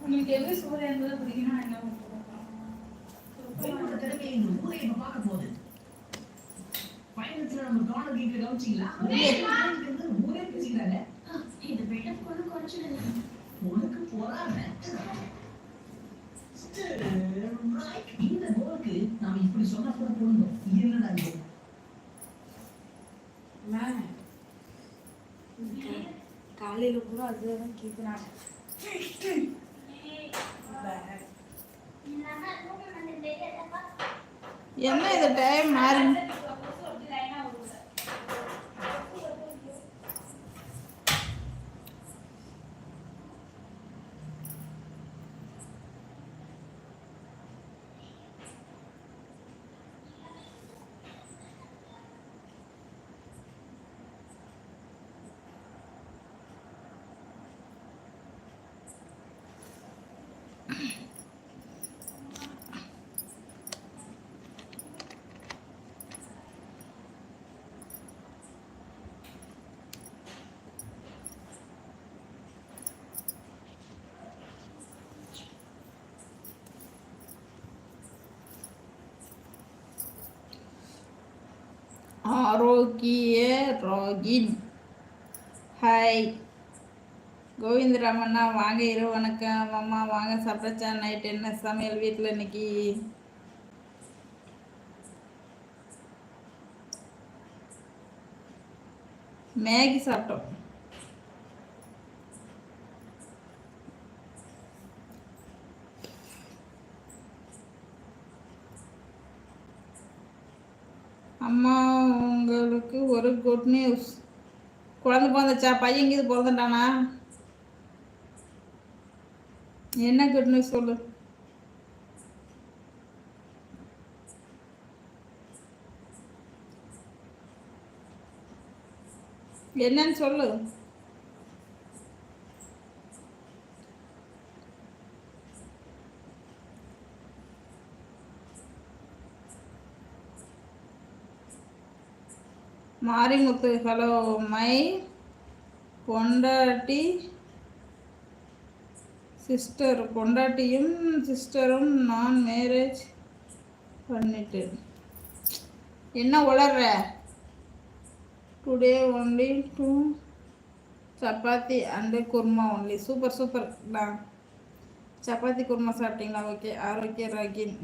உங்களுக்கு எது சூரியன் இருந்தது பிடிக்கும்னா என்ன பெண்ணோட திறமையை இந்த ஊரே இப்ப பார்க்க போகுது. பயணத்துல நம்ம கார்னர் கேட்க கவனிச்சிங்களா? ஊரே பேசிக்கிறாங்க இந்த பில்டப் கொண்டு குறைச்சிடுங்க. உனக்கு போறாம. இந்த கோலுக்கு நாம இப்படி சொன்னா கூட பொருந்தும். என்னடா இது? காலையில கூட அதுதான் கேட்குறாங்க என்ன இது டைம் மாறி ஆரோக்கிய ராகின். ஹாய் கோவிந்தராமண்ணா வாங்க இரவு வணக்கம். அம்மா வாங்க சாப்பிட்டாச்சா? நைட் என்ன சமையல் வீட்டில் இன்னைக்கு? மேகி சாப்பிட்டோம். அம்மா உங்களுக்கு ஒரு குட் நியூஸ் குழந்தை பிறந்துச்சா? பையன் எங்கேயும் பிறந்துட்டானா? என்ன குட் நியூஸ் சொல்லு? என்னன்னு சொல்லு. மாரிமுத்து ஹலோ மை பொண்டாட்டி சிஸ்டர் பொண்டாட்டியும் சிஸ்டரும் நான் மேரேஜ் பண்ணிட்டு என்ன உளர்ற? Today only two chapati and kurma only super super நான் சப்பாத்தி குருமா சாப்பிட்டீங்களா? ஓகே ஆரோக்கிய ராகின்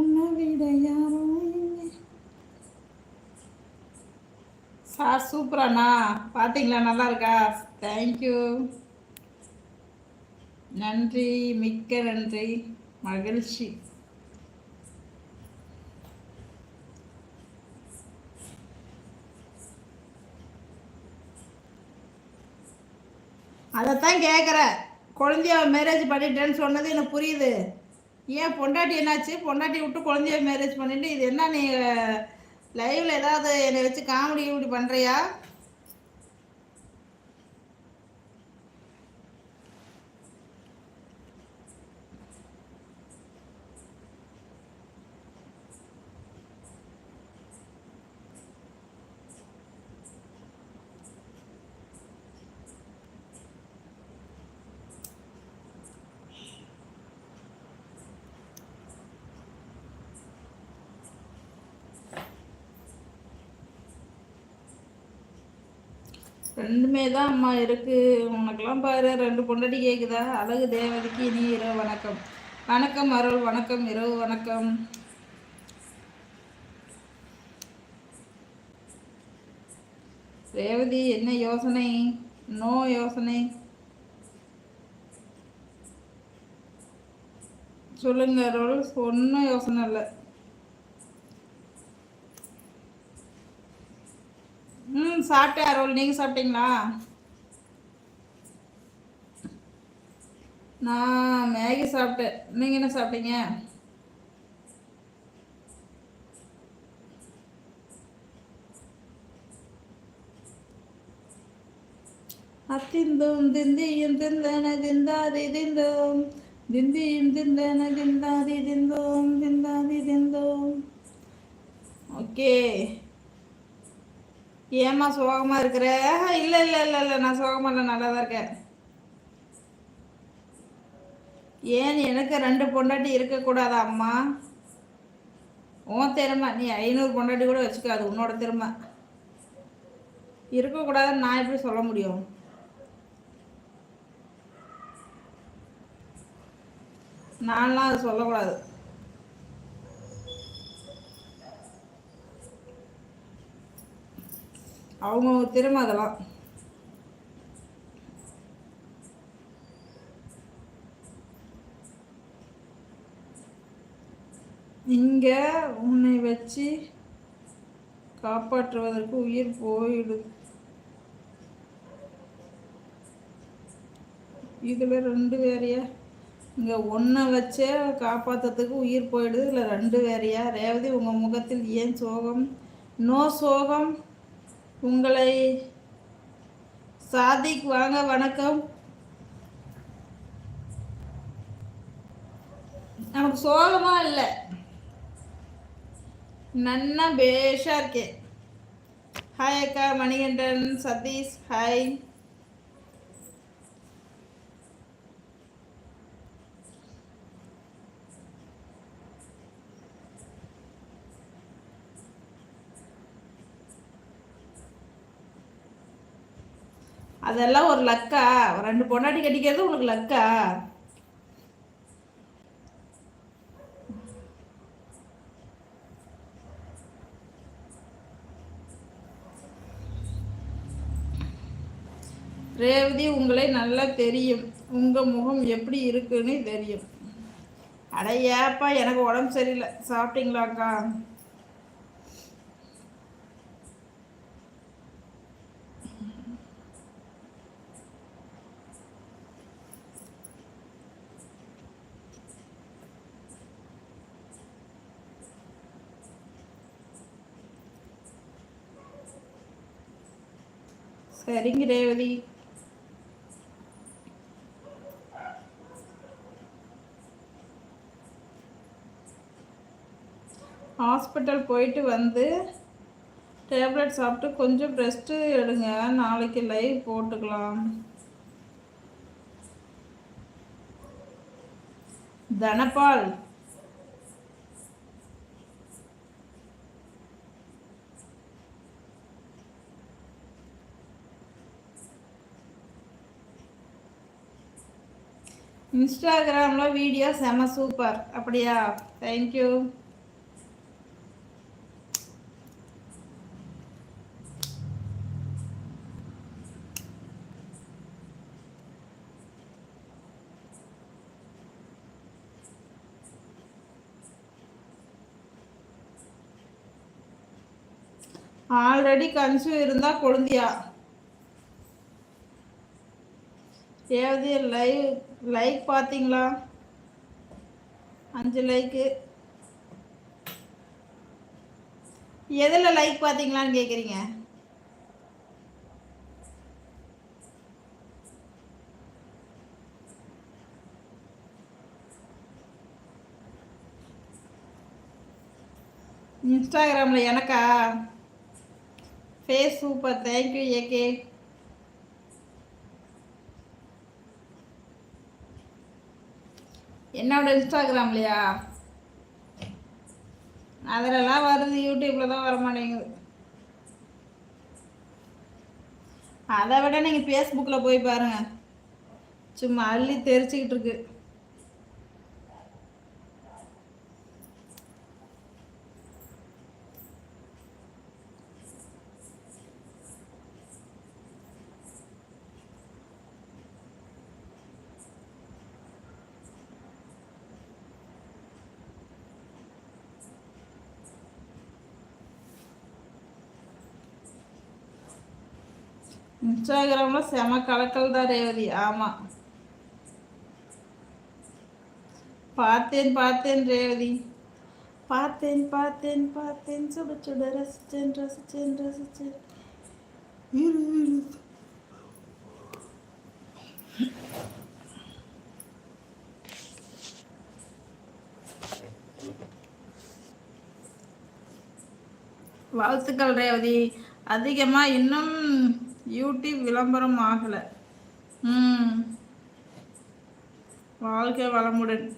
உன்னை விட யாரோ இல்லை. சார் சூப்பராண்ணா. பார்த்தீங்களா நல்லா இருக்கா தேங்க்யூ நன்றி. மிக்க நன்றி. மகிழ்ச்சி. அதைத்தான் கேட்குறேன் குழந்தைய மேரேஜ் பண்ணிட்டேன்னு சொன்னது எனக்கு புரியுது. ஏன் பொண்டாட்டி என்னாச்சு? பொண்டாட்டி விட்டு குழந்தைய மேரேஜ் பண்ணிட்டு இது என்ன நீ லைவ்ல ஏதாவது என்னை வச்சு காமெடி இப்படி பண்ணுறியா ரெண்டுமே தான் அம்மா இருக்கு. உனக்கெல்லாம் பாரு ரெண்டு பொண்டாட்டி கேக்குதா? அழகு தேவதைக்கு இனி இரவு வணக்கம். வணக்கம் அருள் வணக்கம் இரவு வணக்கம். ரேவதி என்ன யோசனை? நோ யோசனை. சொல்லுங்க அருள் ஒன்றும் யோசனை இல்லை. சாப்பிட்டேன் அருள். நீங்கள் சாப்பிட்டீங்களா? நான் மேகி சாப்பிட்டேன். நீங்கள் என்ன சாப்பிட்டீங்க? அத்திந்தும் திந்தியும் திந்தன திந்தாதி திந்தோம் திந்தியும் திந்தன திந்தாதி திந்தோம் திந்தாதி திந்தோம். ஓகே. ஏம்மா சோகமா இருக்கிற? இல்லை இல்லை இல்லை இல்லை நான் சோகமா இல்லை நல்லா தான் இருக்கேன். ஏன் எனக்கு ரெண்டு பொண்டாட்டி இருக்கக்கூடாதா அம்மா? உன் திறமை நீ ஐநூறு பொண்டாட்டி கூட வச்சுக்காது உன்னோட திறமை. இருக்கக்கூடாதுன்னு நான் எப்படி சொல்ல முடியும்? நான்லாம் அது சொல்லக்கூடாது. அவங்க திறமை அதெல்லாம். இங்க உன்னை வச்சு காப்பாற்றுவதற்கு உயிர் போயிடுது இதில் ரெண்டு வேறையா? இங்கே ஒன்றை வச்சே காப்பாற்றுறதுக்கு உயிர் போயிடுது. இல்லை ரெண்டு வேறையா? ரேவதி உங்கள் முகத்தில் ஏன் சோகம்? நோ சோகம். உங்களை சாதிக் வாங்க வணக்கம். நமக்கு சோகமா இல்லை. நன்னா பேஷா இருக்கேன் ஹாய் அக்கா மணிகண்டன் சதீஷ் ஹாய் அதெல்லாம் ஒரு லக்கா. ரெண்டு பொண்டாட்டி கட்டிக்கிறது உங்களுக்கு லக்கா. ரேவதி உங்களை நல்லா தெரியும். உங்கள் முகம் எப்படி இருக்குன்னு தெரியும். அட ஏப்பா எனக்கு உடம்பு சரியில்லை. சாப்பிட்டீங்களாக்கா? சரிங்க ரேவதி. ஹாஸ்பிட்டல் போயிட்டு வந்து டேப்லெட் சாப்பிட்டு கொஞ்சம் ரெஸ்ட்டு எடுங்க. நாளைக்கு லைவ் போட்டுக்கலாம். தனபால். இன்ஸ்டாகிராமில் வீடியோ செம சூப்பர். அப்படியா? தேங்க்யூ ஆல்ரெடி கன்சியூ இருந்தால் கொழுந்தியா? ஏதாவது லைவ் லைக் பார்த்தீங்களா? அஞ்சு லைக்கு எதில் லைக் பார்த்தீங்களான்னு கேட்குறீங்க இன்ஸ்டாகிராமில் எனக்கா? ஃபேஸ் சூப்பர் தேங்க்யூ ஏகே என்னோட இன்ஸ்டாகிராம்லையா? அதிலலாம் வருது யூடியூப்பில் தான் வர மாட்டேங்குது அதை விட நீங்கள் ஃபேஸ்புக்கில் போய் பாருங்கள் சும்மா அள்ளி தெரிச்சுக்கிட்டு இருக்கு. இன்ஸ்டாகிராமில் செம கலக்கல் தான் ரேவதி. ஆமாம் பார்த்தேன் பார்த்தேன் ரேவதி. பார்த்தேன் பார்த்தேன் பார்த்தேன். சுட சுட ரசிச்சேன் ரசிச்சேன் ரசிச்சேன். வாழ்த்துக்கள் ரேவதி. அதிகமாக இன்னும் யூடியூப் விளம்பரம் ஆகலை. ம். வாழ்க்கை வளமுடன்.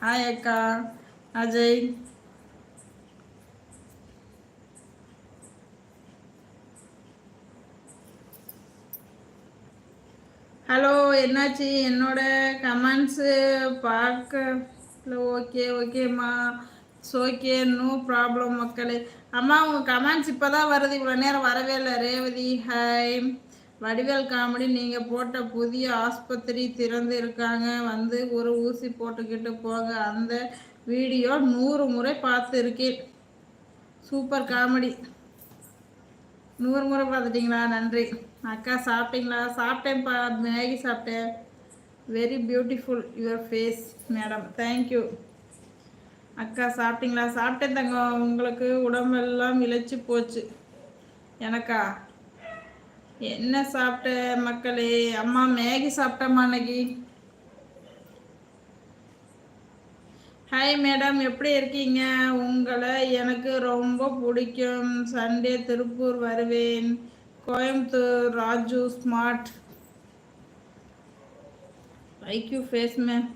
ஹாய் அக்கா. அஜய். ஹலோ என்னாச்சு? என்னோட கமெண்ட்ஸு பார்க்க ஓகே ஓகேம்மா ஓகே நோ ப்ராப்ளம் மக்களே. அம்மா உங்கள் கமெண்ட்ஸ் இப்போ தான் வருது. இவ்வளோ நேரம் வரவே இல்லை. ரேவதி ஹாய் வடிவேல் காமெடி நீங்கள் போட்ட புதிய ஆஸ்பத்திரி திறந்து இருக்காங்க. வந்து ஒரு ஊசி போட்டுக்கிட்டு போங்க. அந்த வீடியோ நூறு முறை பார்த்துருக்கேன். Super comedy. நூறு முறை பார்த்துட்டிங்களா? நன்றி. அக்கா சாப்பிட்டீங்களா? சாப்பிட்டேன்ப்பா. மேகி சாப்பிட்டேன். Very beautiful your face madam thank you அக்கா சாப்பிட்டீங்களா? சாப்பிட்டேன் தங்கம் உங்களுக்கு உடம்பெல்லாம் இழைச்சி போச்சு. எனக்கா? என்ன சாப்பிட்ட மக்களே? அம்மா மேகி சாப்பிட்டம்மா அன்னைக்கு? ஹாய் மேடம் எப்படி இருக்கீங்க? உங்களை எனக்கு ரொம்ப பிடிக்கும். சண்டே திருப்பூர் வருவேன். Coimbatore Raju smart like you face ma'am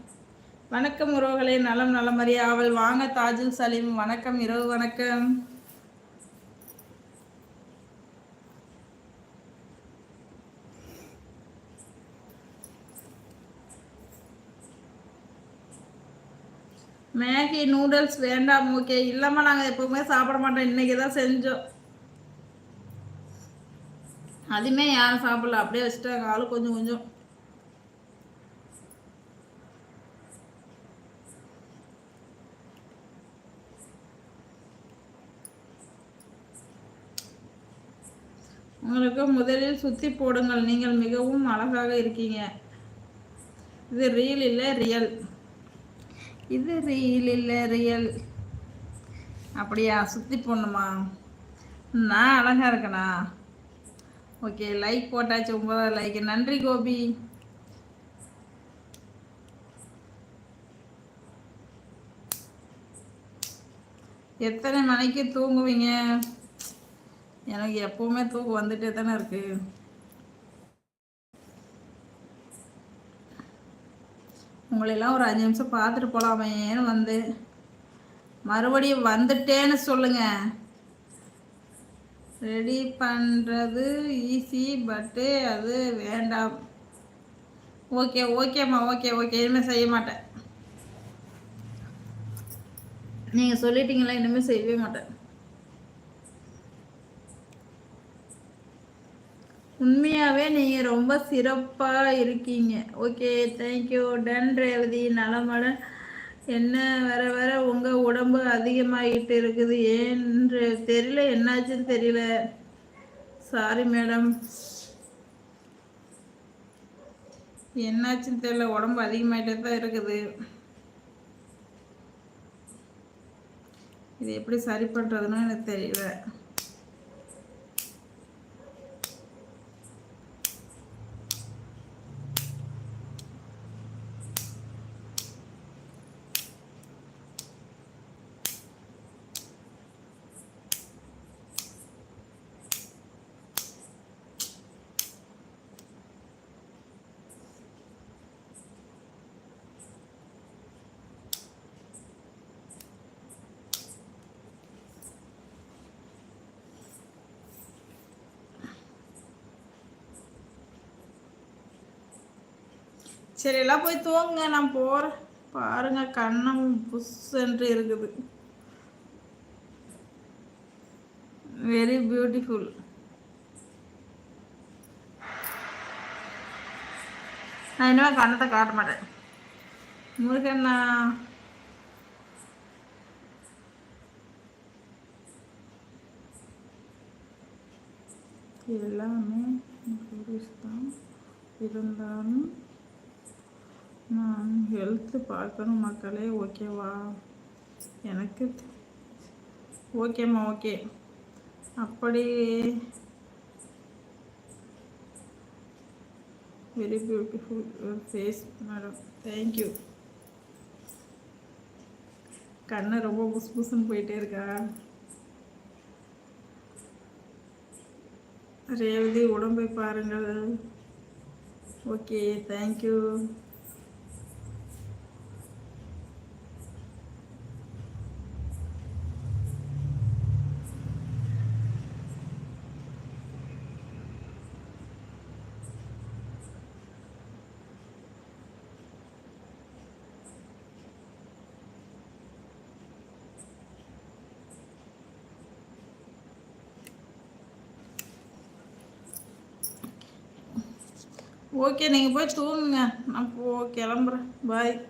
வணக்கம் உறவுகளே நலம் நலமறிய அவள் வாங்க தாஜுல் சலீம் வணக்கம் இரவு வணக்கம். மேகி நூடுல்ஸ் வேண்டாம் ஓகே. இல்லைம்மா நாங்கள் எப்பவுமே சாப்பிட மாட்டோம். இன்னைக்கு தான் செஞ்சோம். அதுவுமே யாரும் சாப்பிடல. அப்படியே வச்சுட்டாங்க. ஆளு கொஞ்சம் கொஞ்சம். உங்களுக்கு முதலில் சுத்தி போடுங்கள். நீங்கள் மிகவும் அழகாக இருக்கீங்க. இது ரீல் இல்லை ரியல் இது ரீல் இல்லை ரியல் அப்படியா? சுத்தி போடணுமா? நான் அழகா இருக்கணா ஓகே லைக் போட்டாச்சு ஒன்பதாவது லைக் நன்றி கோபி. எத்தனை மணிக்கு தூங்குவீங்க? எனக்கு எப்பவுமே தூக்கம் வந்துட்டே தானே இருக்கு. உங்களெல்லாம் ஒரு அஞ்சு நிமிஷம் பார்த்துட்டு போலாமேன்னு வந்து மறுபடியும் வந்துட்டேன்னு சொல்லுங்க. ரெடி பண்ணுறது ஈஸி பட்டு அது வேண்டாம். ஓகே ஓகேம்மா ஓகே ஓகே இனிமேல் செய்ய மாட்டேன். நீங்கள் சொல்லிட்டீங்களா இனிமேல் செய்யவே மாட்டேன். உண்மையாகவே நீங்கள் ரொம்ப சிறப்பாக இருக்கீங்க. ஓகே தேங்க்யூ டன் ரேவதி. நலமட என்ன வர வர உங்கள் உடம்பு அதிகமாகிட்டு இருக்குது. ஏன்று தெரியல. என்னாச்சுன்னு தெரியல. சாரி மேடம் என்னாச்சுன்னு தெரியல. உடம்பு அதிகமாகிட்டே தான் இருக்குது. இது எப்படி சரி பண்ணுறதுன்னு எனக்கு தெரியல. சரி எல்லாம் போய் தூங்க நான் போகிறேன் பாருங்க கண்ணம் புஷ்ன்று இருக்குது. வெரி பியூட்டிஃபுல் நான் இனிமேல் கண்ணத்தை காட்ட மாட்டேன். முருகண்ணா. எல்லாமே தான். இருந்தாலும் நான் ஹெல்த்து பார்க்கணும் மக்களே ஓகேவா எனக்கு ஓகேம்மா ஓகே அப்படி very beautiful face madam thank you கண்ணு ரொம்ப புஸ் புஸ்ன்னு போயிட்டே இருக்கா? ரேவதி உடம்பை பாருங்கள். ஓகே தேங்க்யூ ஓகே நீங்கள் போய் தூங்குங்க. நான் போ கிளம்புறேன். பாய்